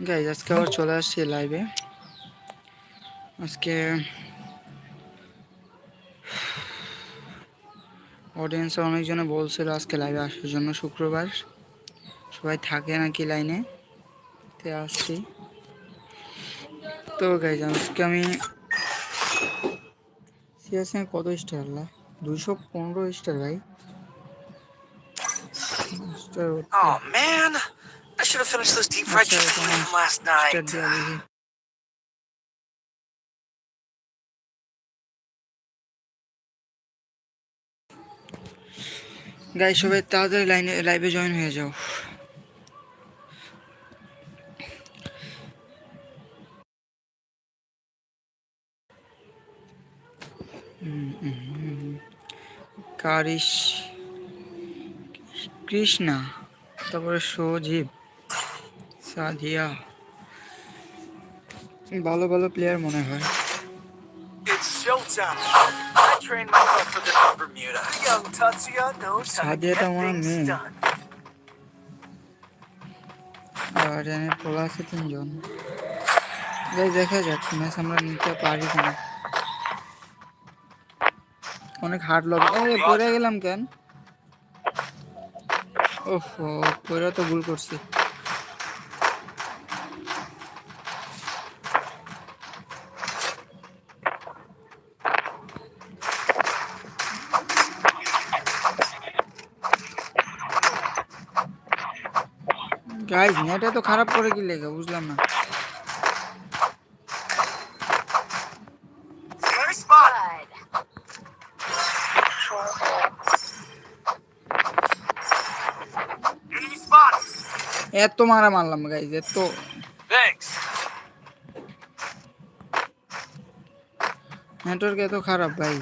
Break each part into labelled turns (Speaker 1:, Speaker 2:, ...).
Speaker 1: Guys আজকে আবার চলে আসছি লাইভে আজকে অডিয়েন্স অনেকজনে বলছিল আজকে লাইভে আসার জন্য শুক্রবার। সবাই থাকে নাকি লাইনে তে আসছি। তো গাইজ আজকে আমি সিএসএ কত স্টার আল্লাহ দুইশো পনেরো স্টার ভাই। Star
Speaker 2: Oh should have finished those deep fried
Speaker 1: আচ্ছা,
Speaker 2: chicken from last night.
Speaker 1: Guys সবাই তাড়াতাড়ি লাইনে লাইভে জয়েন হয়ে যাও। কারিশ কৃষ্ণা তারপরে সজীব সাদিয়া ভালো ভালো প্লেয়ার মনে হয়। সাদিয়াটা. আর এখানে পোলা আছে তিনজন। দেখা যাক ম্যাচ আমরা নিতে পারি কিনা। অনেক হার্ড লব পড়ে গেলাম কেন? ওহো পড়ে তো ভুল করছি। গাইজ নেট এত খারাপ করে কি লেগে, বুঝলাম না. এত মারা মারলাম গাইজ এত নেটওয়ার্ক এত খারাপ ভাই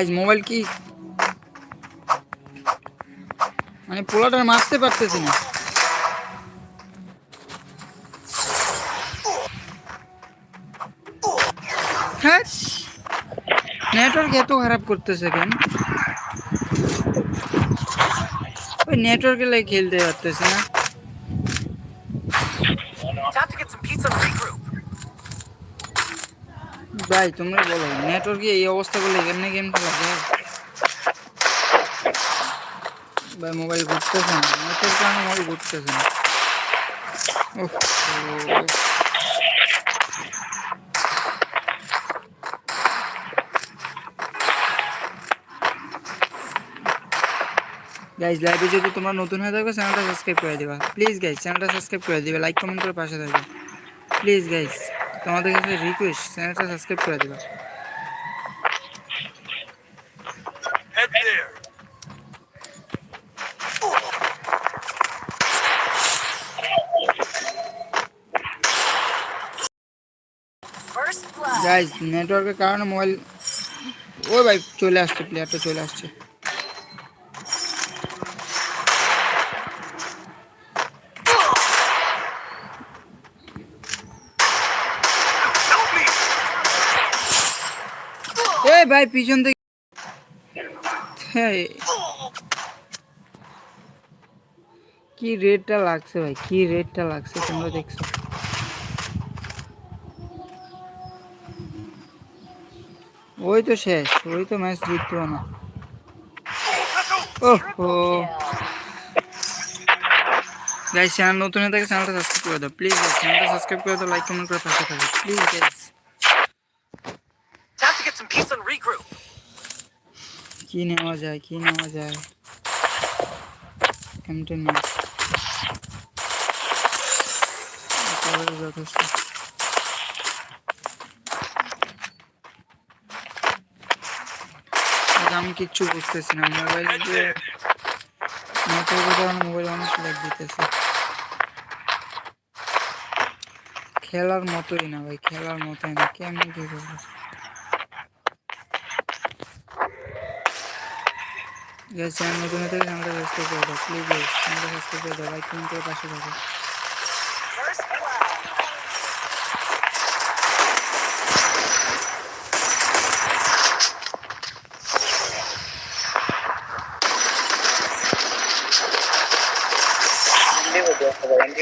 Speaker 1: গাইজ মোবাইল কি মানে পোলাটা মারতে পারতেছি না। হ্যাঁ? নেটওয়ার্ক এত খারাপ করতেছে কেন? ওই নেটওয়ার্কে লাগে খেলতে পারতেছে না
Speaker 2: Time to get some pizza and regroup.
Speaker 1: ভাই, তোমরা বলো নেটওয়ার্কে এই অবস্থা করলে এখানে গেম খেলা যায়? ভাই মোবাইল ঘুরতেছে না। নেটওয়ার্ক মোবাইল ঘুরতেছে না? গাইজ লাইভে যদি তোমরা নতুন হয়ে থাকো চ্যানেলটা সাবস্ক্রাইব করে দিবা। প্লিজ গাইজ চ্যানেলটা সাবস্ক্রাইব করে দিবে। লাইক কমেন্ট করে পাশে থাকবে। প্লিজ গাইজ তোমাদের কাছে রিকোয়েস্ট চ্যানেলটা সাবস্ক্রাইব করে দিবা. গাইজ নেটওয়ার্কের কারণে মোবাইল ও ভাই চলে আসছে প্লেয়ারটা চলে আসছে। ভাই, পিছন থেকে কি রেটটা লাগছে ভাই, কি রেটটা লাগছে তোমরা দেখছ? ওই তো শেষ, ওই তো ম্যাচ জিতবো না। ওহো। গাইস চ্যানেল নতুন হয়ে থাকে চ্যানেলটা সাবস্ক্রাইব করে দাও। প্লিজ চ্যানেলটা সাবস্ক্রাইব করে দাও লাইক কমেন্ট করে পাশে থাকো।
Speaker 2: Please guys some pizza and regroup.
Speaker 1: কি নেওয়া যায় কি নেওয়া যায়? এমটি ম্যাচ যথেষ্ট। আমি কিচ্ছু বুঝতেছি না। মোবাইল দিয়ে
Speaker 2: there.
Speaker 1: নেটওয়ার্কের মোবাইল অনেক ল্যাগ দিতেছে। খেলার মতোই না ভাই খেলার মতোই না। কেমনি কি করব? গাইস চ্যানেল নতুন হতে চ্যানেলটা সাবস্ক্রাইব করে দাও প্লিজ চ্যানেলটা সাবস্ক্রাইব করে দাও লাইক কমেন্ট করে পাশে থাকো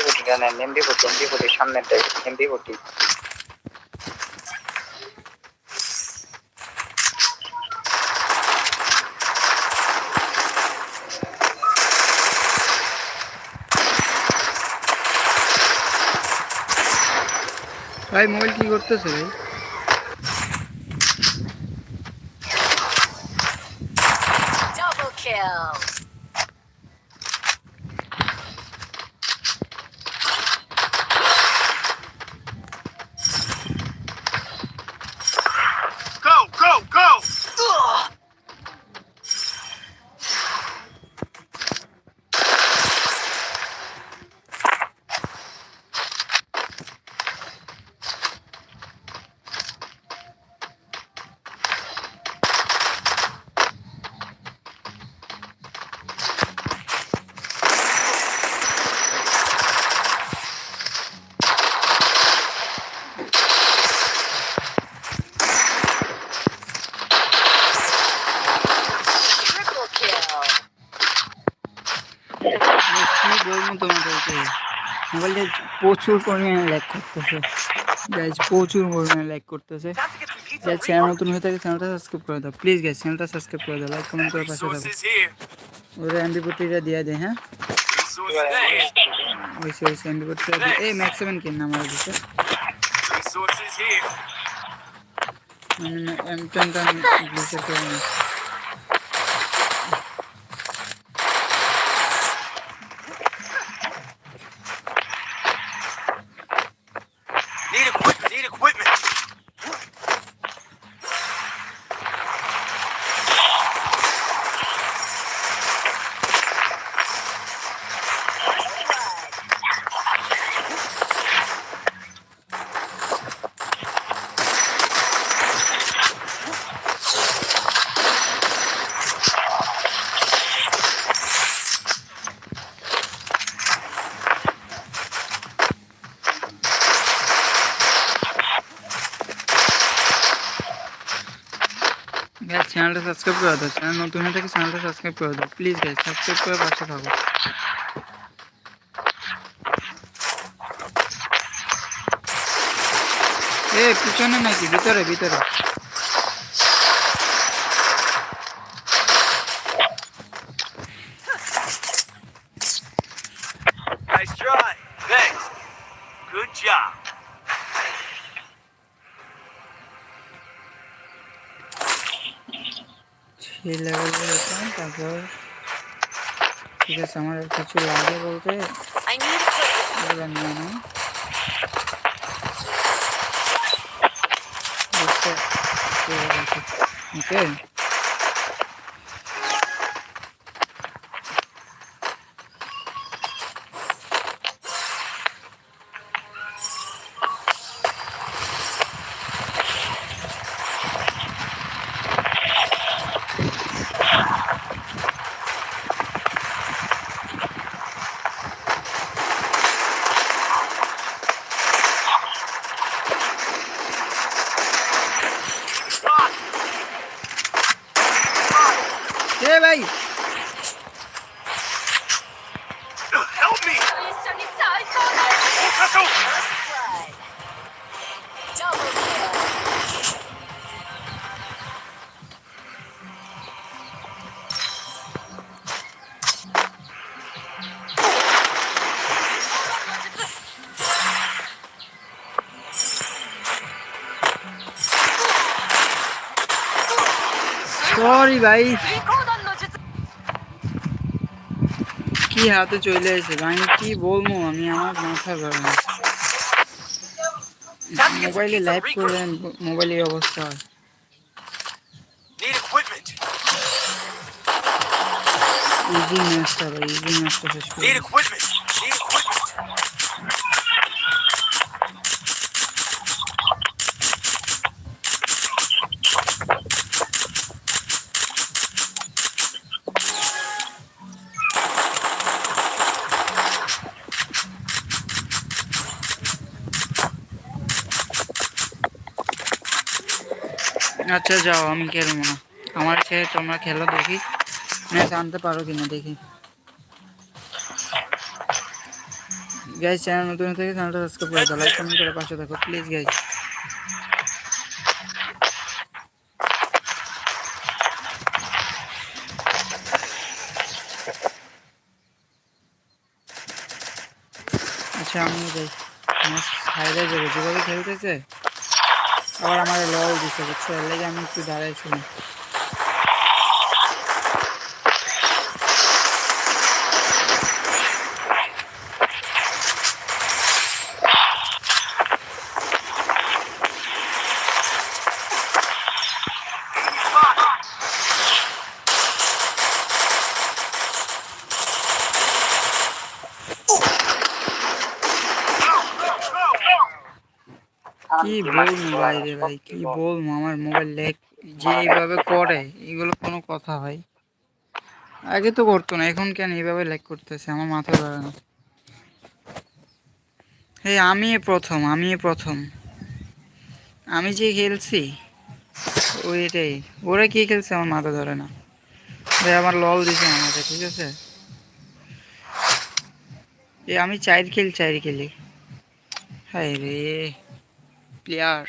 Speaker 3: ফুটি এমডি ফুটি সামনের টাইপ এমডি ফুটি
Speaker 1: ভাই মোবাইল কি করতেছে ভাই? প্রচুর পরিমাণে ল্যাগ করতেছে। গাইজ প্রচুর পরিমাণে ল্যাগ করতেছে। গাইজ চ্যানেল নতুন হয়ে থাকে চ্যানেলটা সাবস্ক্রাইব করে দাও। প্লিজ গাইজ চ্যানেলটা সাবস্ক্রাইব করে দাও। লাইক কমেন্ট করে পাশে থাকো. ওরা এমবি পট্টিটা দিয়ে দেয় হ্যাঁ? ওইসে ওইসে এমবি পট্টিটা দিয়ে এই ম্যাক্স সেভেন কিন না আমার দিকে। মানে এম টেনটা গ্লিচার করে নিই সাবস্ক্রাইব করে দাও, চ্যানেল নতুন হয়ে থাকে চ্যানেলটা সাবস্ক্রাইব করে দাও। প্লিজ গাইজ সাবস্ক্রাইব করে পাশে থাকো। এ, পিছনে নাকি? ভিতরে ভিতরে। সেই লেভেলে যেতাম তারপর ঠিক আছে আমার কিছু লাগে বলতে?
Speaker 4: I need equipment.
Speaker 1: এগুলো নিয়ে নাও। ওকে সরি ভাই কি হাতে চলে এসে ভাই কি বলব? আমি আমার মাথা ধরে মোবাইলে লাইভ করলেন মোবাইলে অবস্থা ইজি ম্যাচটা ভাই ইজি ম্যাচটা শেষ আচ্ছা যাও, আমি খেলব না। আমার ছেলে তোমরা খেলো দেখি। ম্যাচ আনতে পারো কিনা দেখি। গাইজ চ্যানেল নতুন থেকে চ্যানেলটা সাবস্ক্রাইব করে দাও লাইক কমেন্ট করে পাশে থাকো প্লিজ গাইজ আচ্ছা আমি যাই। আমার সাইডে যাব। যেভাবে খেলতেছে আবার আমার লেগে আমি একটু দাঁড়াইছিলাম কি বলব ভাই রে ভাই, কি বলব? আমার মোবাইল লেগ যে এইভাবে করে, এগুলো কোনো কথা ভাই। আগে তো করতো না, এখন কেন এইভাবে লেগ করতেছে? আমার মাথা ধরে না। এই আমি প্রথম আমি প্রথম। আমি যে খেলছি, ওইটাই। ওরা কি খেলছে আমার মাথা ধরে না। ভাই, আমার লল দিছে আমাকে ঠিক আছে? এ আমি চাইর খেল চাইর খেলি। হায় রে। প্লেয়ার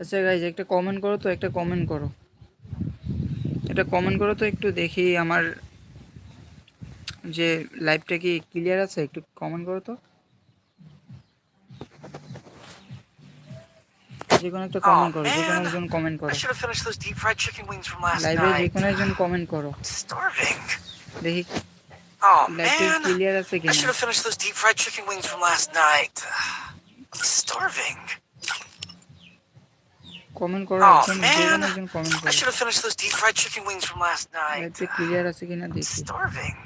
Speaker 1: আচ্ছা গাইজ একটা কমেন্ট করো তো, একটা কমেন্ট করো। একটা কমেন্ট করো তো, একটু দেখি আমার যে লাইভটা কি ক্লিয়ার আছে, একটু কমেন্ট করো তো। যে কোনো একটা কমেন্ট করো যে কোনো একজন কমেন্ট করো লাইভে যে. কোনো একজন কমেন্ট করো দেখি
Speaker 2: Oh man.
Speaker 1: আছে
Speaker 2: I should have finished those deep fried chicken wings from last night. Starving.
Speaker 1: Comment করো
Speaker 2: Oh,
Speaker 1: একজন যে একজন comment
Speaker 2: I should have finished those deep fried chicken wings from last night.
Speaker 1: লাইভটা clear আছে কিনা দেখি
Speaker 2: Starving.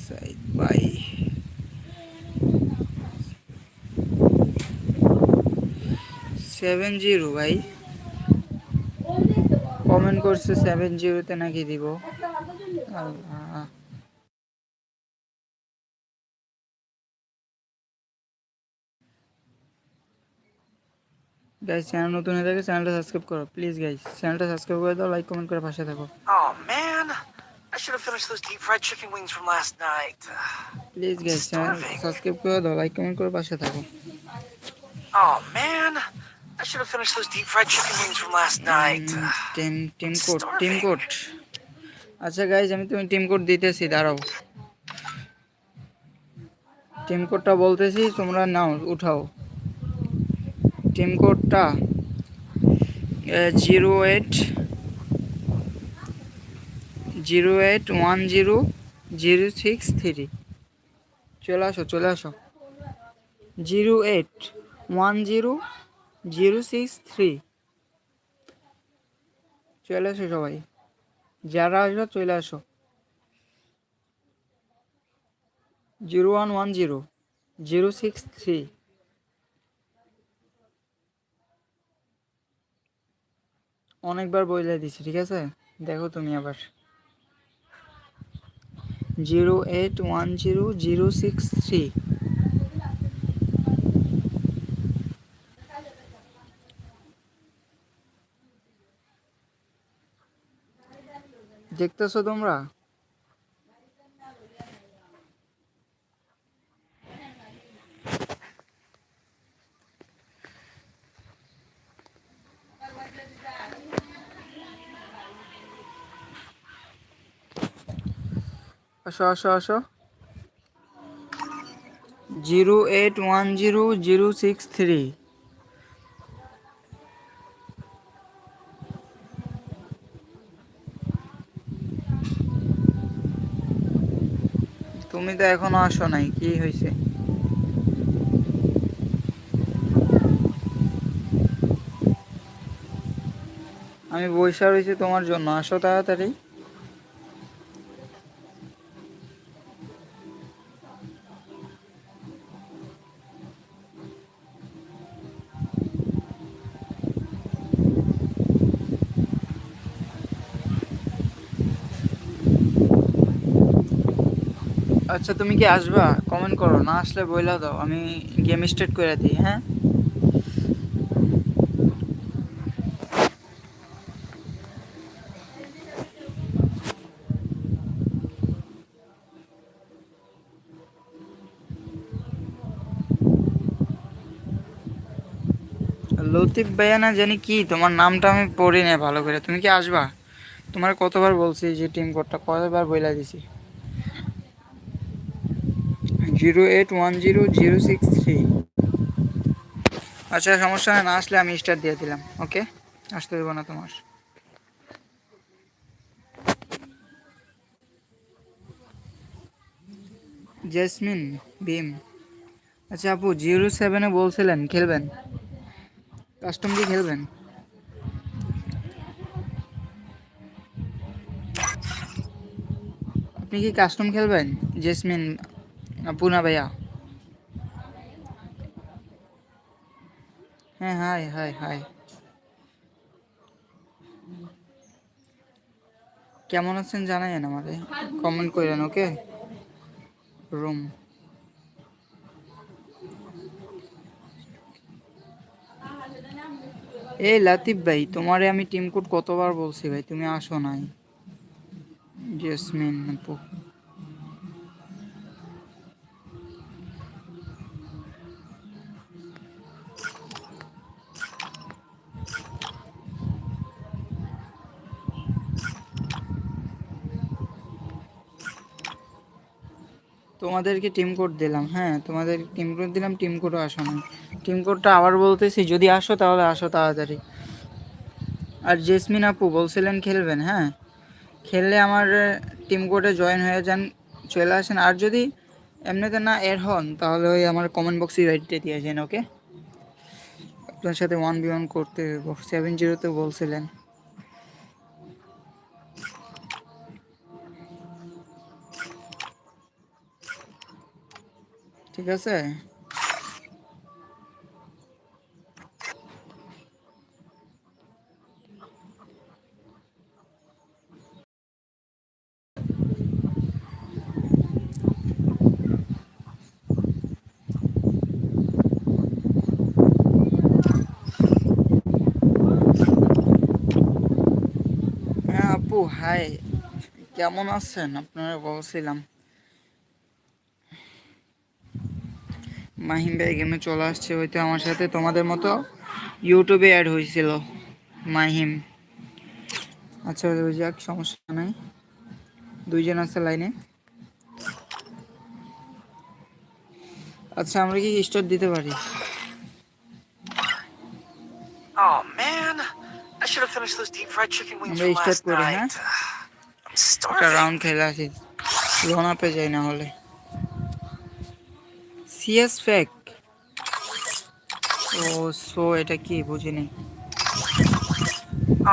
Speaker 1: Saeed ভাই সেভেন জিরো ভাই কমেন্ট করছে সেভেন জিরোতে নাকি দিব আল্লাহ গাইস চ্যানেল নতুন হয়ে থাকে চ্যানেলটা সাবস্ক্রাইব করো প্লিজ গাইস চ্যানেলটা সাবস্ক্রাইব করে দাও লাইক কমেন্ট করে পাশে থাকো
Speaker 2: Oh man. I should have finished those deep fried chicken wings from last night.
Speaker 1: Please guys channel subscribe করে দাও লাইক কমেন্ট করে পাশে থাকো
Speaker 2: Oh man. I should have finished those deep fried chicken wings from last night.
Speaker 1: Team team code team code আচ্ছা guys আমি তুমি team code দিতেছি দাঁড়াও। টিম কোডটা বলতেছি তোমরা নাও উঠাও। টিম কোডটা zero eight zero eight one zero zero six three চলে আসো চলে আসো। Zero eight one zero zero six three. চলে আসো সবাই। যারা আসবে, চলে আসো। Zero one one zero zero six three. অনেকবার বলে দিছি, ঠিক আছে? দেখো তুমি আবার। Zero eight one zero zero six three. দেখতেছো তোমরা? আসো আসো আসো। Zero eight one zero zero six three. তুমি তো এখনও আসো নাই কি হয়েছে আমি বৈশা রয়েছি তোমার জন্য আসো তাড়াতাড়ি। আচ্ছা তুমি কি আসবা? কমেন্ট করো, না আসলে বইলা দাও, আমি গেম স্টার্ট করে দিই হ্যাঁ? লতিফ ভাইয়া না জানি কি, তোমার নামটা আমি পড়ি না ভালো করে। তুমি কি আসবা? তোমার কতবার বলছি যে টিম কোডটা কতবার বইলা দিছি? Zero eight one zero zero six three. আচ্ছা সমস্যা না, আসলে আমি স্টার দিয়ে দিলাম, ওকে? আসতে দেবো না তোমার। জেসমিন বিম আচ্ছা আপু, জিরো সেভেনে বলছিলেন, খেলবেন? কাস্টম দিয়ে খেলবেন? আপনি কি কাস্টম খেলবেন, জেসমিন? আপু না ভাইয়া। হ্যাঁ হাই হাই হাই। কেমন আছেন জানাইন আমারে? কমেন্ট করেন ওকে? রুম। এই লাতিফ ভাই, তোমারে আমি টিম কোড কতবার বলছি ভাই? তুমি আসো নাই। জেসমিন আপু। তোমাদেরকে টিম কোড দিলাম হ্যাঁ তোমাদের টিম কোড দিলাম টিম কোডও আসো না টিম কোডটা আবার বলতেছি, যদি আসো তাহলে আসো তাড়াতাড়ি। আর জেসমিন আপু বলছিলেন খেলবেন হ্যাঁ? খেললে আমার টিম কোডে জয়েন হয়ে যান, চলে আসেন। আর যদি এমনিতে না এর হন, তাহলে ওই আমার কমেন্ট বক্সে রাইটে দিয়ে যান ওকে আপনার সাথে ওয়ান বি ওয়ান করতে সেভেন জিরোতে বলছিলেন। ঠিক আছে? হ্যাঁ আপু হাই কেমন আছেন? আপনারা বলছিলাম। মাহিম ভাই গেমে চলে আসছে হয়তো আমার সাথে। তোমাদের মতো ইউটিউবে অ্যাড হয়েছিল মাহিম। আচ্ছা যাক সমস্যা নাই। দুইজন আছে লাইনে আচ্ছা আমরা কি স্টার্ট দিতে পারি?
Speaker 2: Oh man, I should have finished those deep fried chicken wings
Speaker 1: আমরা
Speaker 2: from last
Speaker 1: করি, হ্যাঁ?
Speaker 2: night. I'm
Speaker 1: একটা রাউন্ড খেলে আসি। লোনা পে যাই না হলে। সিএস ফেক ও সো এটা কি? বুঝিনি।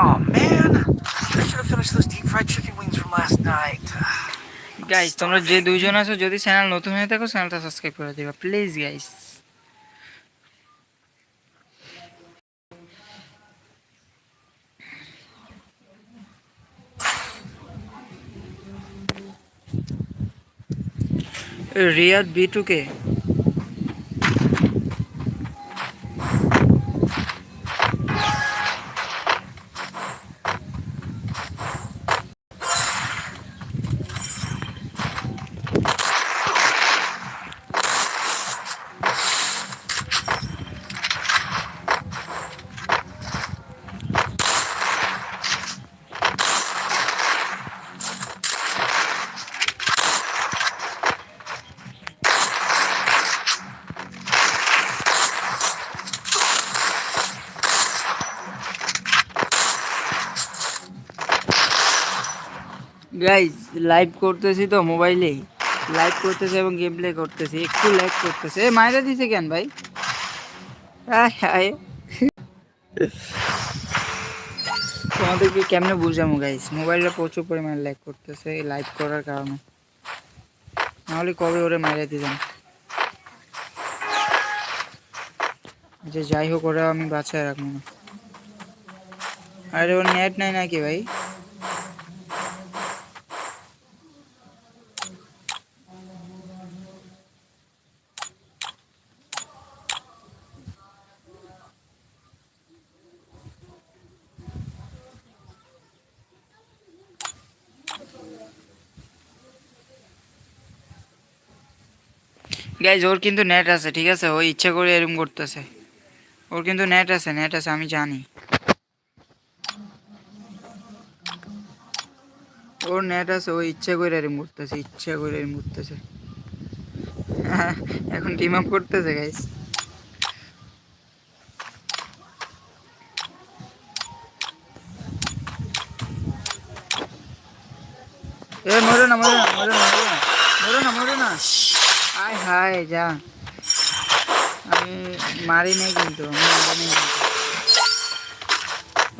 Speaker 2: Oh man, I should have finished those deep fried chicken wings from last night.
Speaker 1: Guys তোমরা যে দুইজন আছো যদি চ্যানেল নতুন হয়ে থাকো চ্যানেলটা সাবস্ক্রাইব করে দিবা প্লিজ গাইস রিয়াদ বি বিটুকে লাইভ করতেছি তো মোবাইলে লাইভ করতেছি এবং গেম প্লে করতেছি, একটু লাইভ করতেছে। এ মাইরা দিছে কেন ভাই? তোমাদেরকে কেমনে বুঝামো গাইস মোবাইলটা প্রচুর পরিমাণে লাইভ করতেছে লাইভ করার কারণে। নাহলে কবে ওরে মাইরা দিতাম যে যাই হোক, ওরা আমি বাঁচায় রাখব না। আরে, ওর নেট নাই নাকি ভাই? গাইজ ওর কিন্তু নেট আছে, ঠিক আছে? ও ইচ্ছা করে এরম করতেছে। ওর কিন্তু নেট আছে নেট আছে, আমি জানি। ওর নেট আছে, ও ইচ্ছা করে এরম করতেছে, ইচ্ছা করে এরম করতেছে। এখন টিম আপ করতেছে গাইজ এ, মরো না মরো না মরো না মরো না মরো না মরো না। আয় হায় যা। আমি মারি নাই কিন্তু।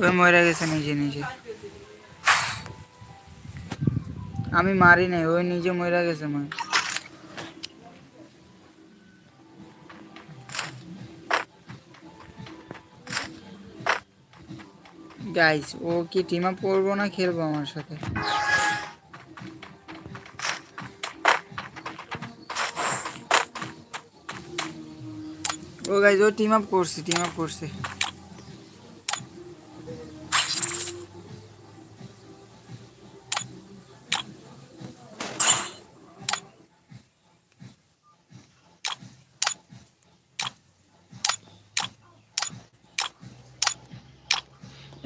Speaker 1: ওই মরে গেছে নিজে নিজে। আমি মারি নাই ওই নিজে মরে গেছে মা গাইস ও কি টিম আপ করব না খেলব আমার সাথে? গাইজ ও টিম আপ করছে টিম আপ করছে।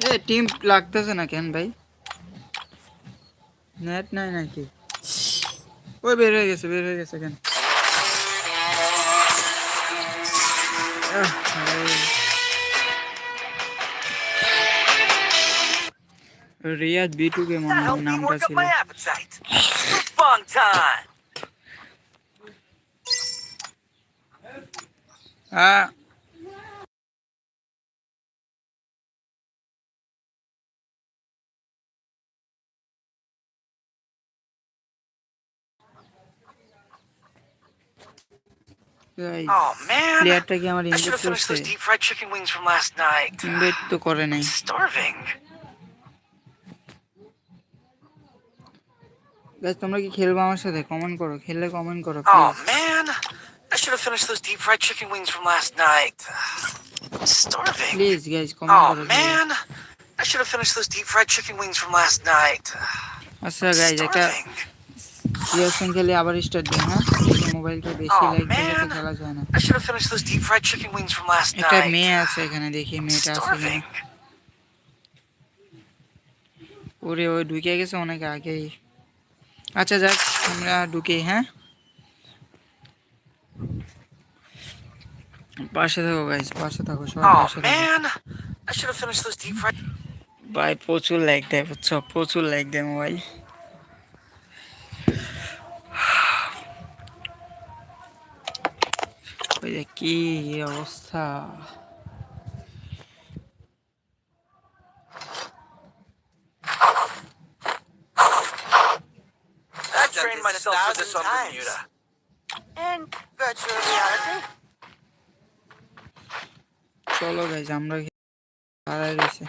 Speaker 1: এ টিম লাগতেছে না কেন ভাই? নেট নাই নাকি? ওই বের হয়ে গেছে, বের হয়ে গেছে কেন? রিয়াদ বিটু কে মনে হয়
Speaker 2: Help me
Speaker 1: নামটা
Speaker 2: work up
Speaker 1: ছিল
Speaker 2: my appetite. Fun time.
Speaker 1: হ্যাঁ
Speaker 2: Oh man.
Speaker 1: প্লেয়ারটা কি আমার ইনভাইট করছে
Speaker 2: those deep fried chicken wings from last night.
Speaker 1: Invite তো করে নাই
Speaker 2: Starving.
Speaker 1: গাইস তোমরা কি খেলবে আমার সাথে কমেন্ট করো খেললে কমেন্ট করো
Speaker 2: Oh man. I should have finished those deep fried chicken wings from last night. Starving.
Speaker 1: Please guys comment
Speaker 2: Oh
Speaker 1: করো
Speaker 2: man. I should have finished those deep fried chicken wings from last night.
Speaker 1: আচ্ছা guys একটা
Speaker 2: Starving.
Speaker 1: খেলে আবার start দিন হ্যাঁ? মোবাইলটা বেশি
Speaker 2: Oh,
Speaker 1: like দিলে তো খেলা যায় না। একটা মেয়ে আছে এখানে দেখি মেয়েটা আছে ওরে ওই ঢুকে গেছে অনেক আগেই। আচ্ছা যাক আমরা ঢুকি হ্যাঁ? পাশে থাকো গাইস পাশে থাকো সবাই
Speaker 2: Oh
Speaker 1: পাশে থাকো. ভাই প্রচুর লাইক দেয় বুঝছ? প্রচুর লাইক দেয় মোবাইল ওই যে কি অবস্থা
Speaker 2: trained myself for this on Bermuda.
Speaker 4: And virtual reality.
Speaker 1: চলো গাইস আমরা হারাই রয়েছে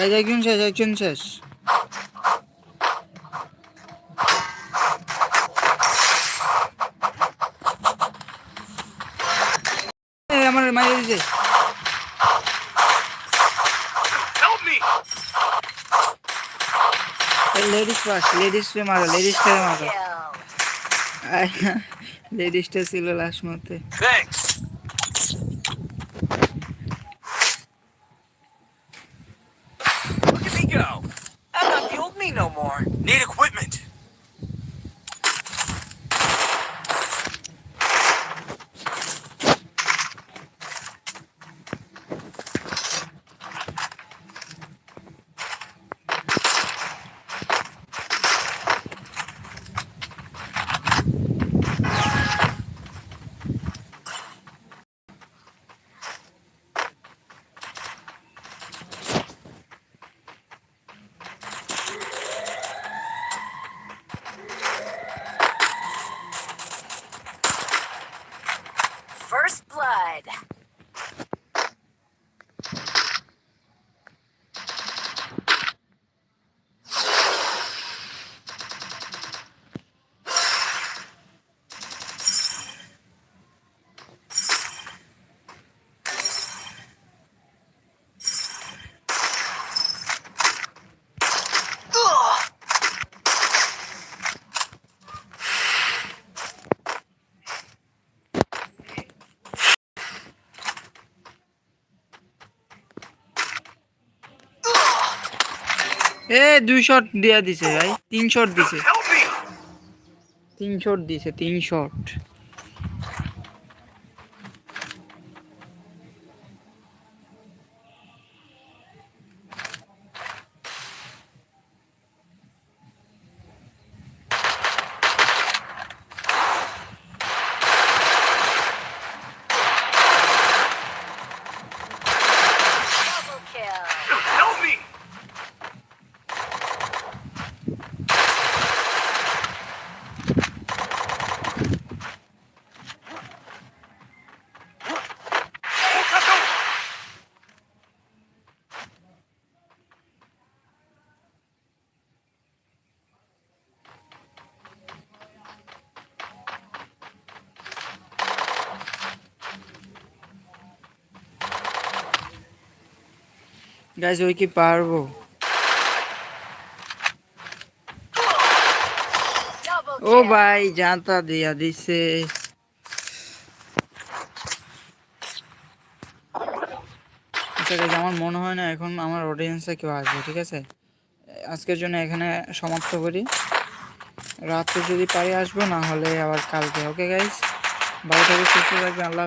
Speaker 1: Gece gün çeşe gün çeşe. আমার মাইরে দিছে
Speaker 2: Help me!
Speaker 1: লেডিস ফার্স্ট লেডিসকে মারো লেডিসকে মারো
Speaker 4: Kill.
Speaker 1: লেডিসটা ছিল লাস্ট মতে
Speaker 2: Thanks. Look at me go. I'm not the old me no more. Need equipment.
Speaker 1: এ দুই শট দিয়া দিছে ভাই। তিন শট দিছে। তিন শট দিছে তিন শট গাইজ ওই কি পারব ও. ভাই, জানতা দিয়া দিছে আচ্ছা আমার মনে হয় না এখন আমার অডিয়েন্সে কেউ আসবে, ঠিক আছে আজকের জন্য এখানে সমাপ্ত করি রাত্রে যদি পারি আসব, না হলে আবার কালকে ওকে গাইজ ভালো থাকবে সুস্থ থাকবে আল্লাহ।